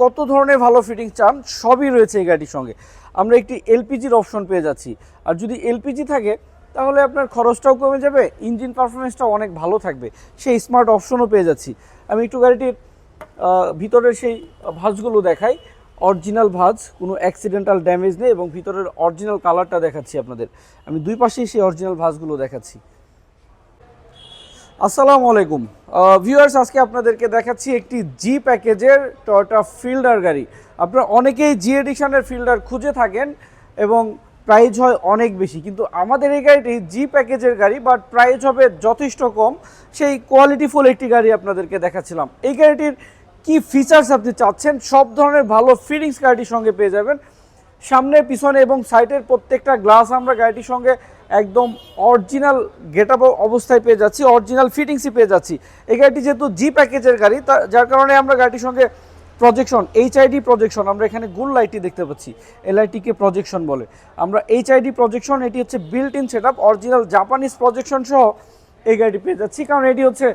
কত ধরনের ভালো ফিটিং চান? সবই রয়েছে এই গাড়ির সঙ্গে। আমরা একটি এলপিজির অপশন পেয়ে যাচ্ছি। আর যদি এলপিজি থাকে, তাহলে আপনার খরচটাও কমে যাবে ইঞ্জিন পারফরমেন্সটাও অনেক ভালো থাকবে। সেই স্মার্ট অপশনও পেয়ে যাচ্ছি। আমি একটু গাড়িটির ভিতরের সেই ভাঁজগুলো দেখাই। অরিজিনাল ভাঁজ, কোনো অ্যাক্সিডেন্টাল ড্যামেজ নেই এবং ভিতরের অরিজিনাল কালারটা দেখাচ্ছি আপনাদের। আমি দুই পাশেই সেই অরিজিনাল ভাঁজগুলো দেখাচ্ছি। আসসালামু আলাইকুম। ভিউয়ার্স আজকে আপনাদেরকে দেখাচ্ছি একটি জি প্যাকেজের টয়টা ফিল্ডার গাড়ি। আপনারা অনেকেই জি এডিশনের ফিল্ডার খুঁজে থাকেন এবং প্রাইজ হয় অনেক বেশি। কিন্তু আমাদের এই গাড়িটি জি প্যাকেজের গাড়ি বাট প্রাইজ হবে যথেষ্ট কম। সেই কোয়ালিটিফুল একটি গাড়ি আপনাদেরকে দেখাচ্ছিলাম। এই গাড়িটির কি ফিচার্স আপনি চাচ্ছেন? সব ধরনের ভালো ফিটিংস গাড়িটির সঙ্গে পেয়ে যাবেন। সামনে পিছনে এবং সাইডের প্রত্যেকটা গ্লাস আমরা গাড়িটির সঙ্গে একদম অরিজিনাল গেট অবস্থায় পেয়ে যাচ্ছি, অরিজিনাল ফিটিংসই পেয়ে যাচ্ছি। এই গাড়িটি যেহেতু জি প্যাকেজের গাড়ি, তা, যার কারণে আমরা গাড়িটির সঙ্গে প্রজেকশন এইচআইডি প্রজেকশন আমরা এখানে গুল লাইটটি দেখতে পাচ্ছি। এলআইটিকে প্রজেকশন বলে। আমরা এইচআইডি প্রজেকশন এটি হচ্ছে built in set up original Japanese projection সহ এই গাড়িটি পেয়ে যাচ্ছি, কারণ এটি হচ্ছে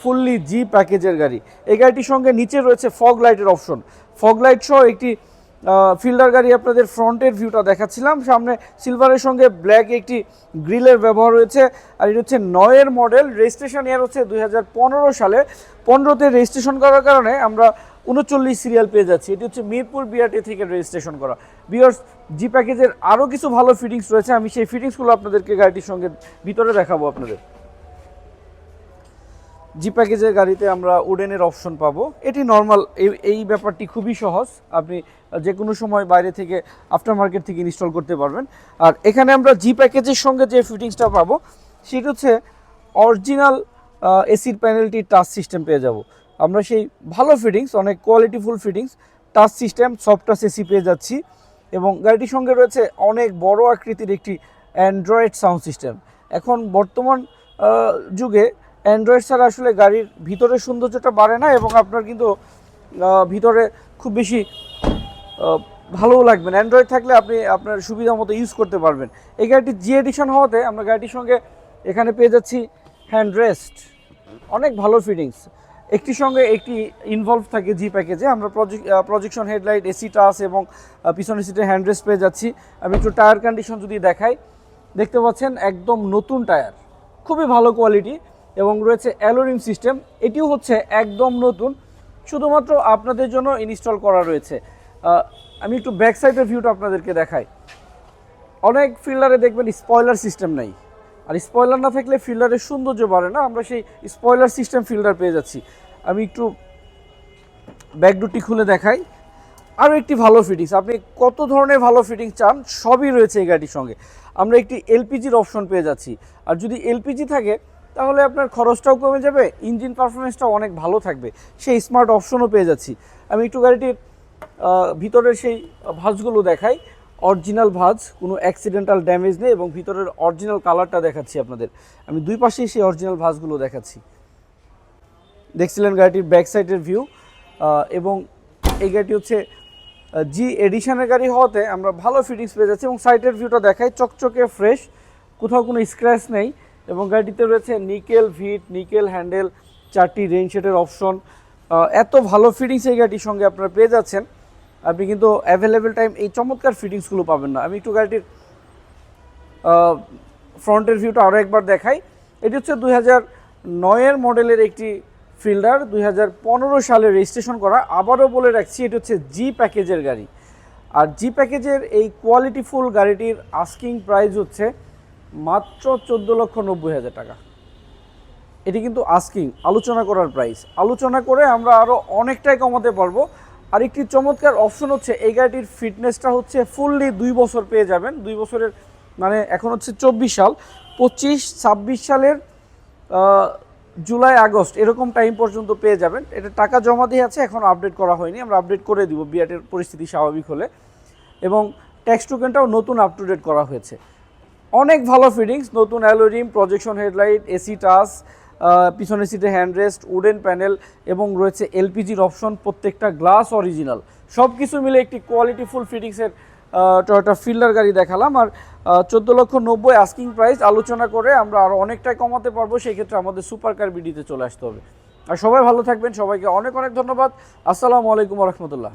ফুললি জি প্যাকেজের গাড়ি। এই গাড়িটির সঙ্গে নিচে রয়েছে ফগ লাইটের অপশন ফগ লাইট সহ একটি ফিল্ডার গাড়ি আপনাদের ফ্রন্টের ভিউটা দেখাচ্ছিলাম। সামনে সিলভারের সঙ্গে ব্ল্যাক একটি গ্রিলের ব্যবহার রয়েছে। আর এটা হচ্ছে নয়ের মডেল। রেজিস্ট্রেশন ইয়ার হচ্ছে দুই হাজার পনেরো সালে। পনেরোতে রেজিস্ট্রেশন করার কারণে আমরা উনচল্লিশ সিরিয়াল পেয়ে যাচ্ছি। এটি হচ্ছে মিরপুর বিআরটি থেকে রেজিস্ট্রেশন করা। বিয়ার্স জি প্যাকেজের আরও কিছু ভালো ফিটিংস রয়েছে। আমি সেই ফিটিংসগুলো আপনাদেরকে গাড়িটির সঙ্গে ভিতরে দেখাবো আপনাদের। জি প্যাকেজের গাড়িতে আমরা উডেনের অপশন পাবো। এটি নর্মাল এই এই ব্যাপারটি খুবই সহজ। আপনি যে কোনো সময় বাইরে থেকে আফটার মার্কেট থেকে ইনস্টল করতে পারবেন। আর এখানে আমরা জি প্যাকেজের সঙ্গে যে ফিটিংসটা পাবো, সেটা হচ্ছে অরিজিনাল এসির প্যানেলটি টাচ সিস্টেম পেয়ে যাব। আমরা সেই ভালো ফিটিংস অনেক qualityful fittings touch system soft touch AC পেয়ে যাচ্ছি। এবং গাড়িটির সঙ্গে রয়েছে অনেক বড় আকৃতির একটি অ্যান্ড্রয়েড সাউন্ড সিস্টেম এখন বর্তমান যুগে অ্যান্ড্রয়েড ছাড়া আসলে গাড়ির ভিতরের সৌন্দর্যটা বাড়ে না এবং আপনার কিন্তু ভিতরে খুব বেশি ভালোও লাগবে অ্যান্ড্রয়েড থাকলে আপনি আপনার সুবিধা মতো ইউজ করতে পারবেন। এই গাড়িটি জি এডিশন হওয়াতে আমরা গাড়িটির সঙ্গে এখানে পেয়ে যাচ্ছি হ্যান্ড রেস্ট অনেক ভালো ফিটিংস একটির সঙ্গে একটি ইনভলভ থাকে জি প্যাকেজে আমরা প্রজেকশন হেডলাইট এসি টাস এবং পিছনের সিটে হ্যান্ড রেস্ট পেয়ে যাচ্ছি। আমি একটু টায়ার কন্ডিশন যদি দেখাই, দেখতে পাচ্ছেন একদম নতুন টায়ার খুবই ভালো কোয়ালিটি এবং রয়েছে অ্যালোরিম সিস্টেম। এটিও হচ্ছে একদম নতুন, শুধুমাত্র আপনাদের জন্য ইনস্টল করা রয়েছে। আমি একটু ব্যাক সাইডের ভিউটা আপনাদেরকে দেখাই। অনেক ফিল্ডারে দেখবেন স্পয়লার সিস্টেম নাই। আর স্পয়লার না থাকলে ফিল্ডারের সৌন্দর্য বাড়ে না। আমরা সেই স্পয়লার সিস্টেম ফিল্ডার পেয়ে যাচ্ছি। আমি একটু ব্যাকডোরটি খুলে দেখাই। আরও একটি ভালো ফিটিংস আপনি কত ধরনের ভালো ফিটিংস চান, সবই রয়েছে এই গাড়ির সঙ্গে। আমরা একটি এলপিজির অপশন পেয়ে যাচ্ছি। আর যদি এলপিজি থাকে তাহলে আপনার খরচটাও কমে যাবে ইঞ্জিন পারফরমেন্সটাও অনেক ভালো থাকবে। সেই স্মার্ট অপশনও পেয়ে যাচ্ছি। আমি একটু গাড়িটির ভিতরের সেই ভাঁজগুলো দেখাই। অরিজিনাল ভাঁজ, কোনো অ্যাক্সিডেন্টাল ড্যামেজ নেই এবং ভিতরের অরিজিনাল কালারটা দেখাচ্ছি আপনাদের। আমি দুই পাশেই সেই অরিজিনাল ভাঁজগুলো দেখাচ্ছি। দেখছিলেন গাড়িটির ব্যাক সাইডের ভিউ এবং এই গাড়িটি হচ্ছে জি এডিশনের গাড়ি হওয়াতে আমরা ভালো ফিটিংস পেয়ে যাচ্ছি এবং সাইডের ভিউটা দেখাই। চকচকে ফ্রেশ কোথাও কোনো স্ক্র্যাচ নেই। এবং গাড়িতে রয়েছে নিকেল ভিট, নিকেল হ্যান্ডেল, চারটি রেইন শেডের অপশন। এত ভালো ফিটিংস এই গাড়িটির সঙ্গে আপনারা পেয়ে যাচ্ছেন। আপনি কিন্তু অ্যাভেলেবেল টাইম এই চমৎকার ফিটিংসগুলো পাবেন না। আমি একটু গাড়িটির ফ্রন্টের ভিউটা আরও একবার দেখাই। এটি হচ্ছে দুই হাজার নয়ের মডেলের একটি ফিল্ডার দুই হাজার পনেরো সালে রেজিস্ট্রেশন করা। আবারও বলে রাখছি, এটি হচ্ছে জি প্যাকেজের গাড়ি। আর জি প্যাকেজের এই কোয়ালিটিফুল গাড়িটির আস্কিং প্রাইস হচ্ছে মাত্র চোদ্দ লক্ষ নব্বই হাজার টাকা। এটি কিন্তু আস্কিং আলোচনা করার প্রাইস আলোচনা করে আমরা আরও অনেকটাই কমাতে পারব। আর একটি চমৎকার অপশন হচ্ছে, এই গাড়িটির ফিটনেসটা হচ্ছে ফুললি দুই বছর পেয়ে যাবেন। দুই বছরের মানে এখন হচ্ছে চব্বিশ সাল। পঁচিশ, ছাব্বিশ সালের জুলাই, আগস্ট, এরকম টাইম পর্যন্ত পেয়ে যাবেন। এটা টাকা জমা দিয়ে আছে, এখন আপডেট করা হয়নি। আমরা আপডেট করে দিব বিআটের পরিস্থিতি স্বাভাবিক হলে। এবং ট্যাক্স টোকেনটাও নতুন আপ টু ডেট করা হয়েছে। অনেক ভালো ফিটিংস, নতুন alloy rim projection headlight AC touch পিছনের সিটে হ্যান্ডরেস্ট উডেন প্যানেল এবং রয়েছে এলপিজির অপশন প্রত্যেকটা গ্লাস অরিজিনাল সব কিছু মিলে একটি কোয়ালিটিফুল ফিটিংসের টয়োটা ফিল্ডার গাড়ি দেখালাম। আর চোদ্দ লক্ষ নব্বই আস্কিং প্রাইস আলোচনা করে আমরা আরও অনেকটাই কমাতে পারব সেই ক্ষেত্রে আমাদের সুপার কার বিডিতে চলে আসতে হবে। আর সবাই ভালো থাকবেন। সবাইকে অনেক অনেক ধন্যবাদ। আসসালামু আলাইকুম রহমতুল্লাহ।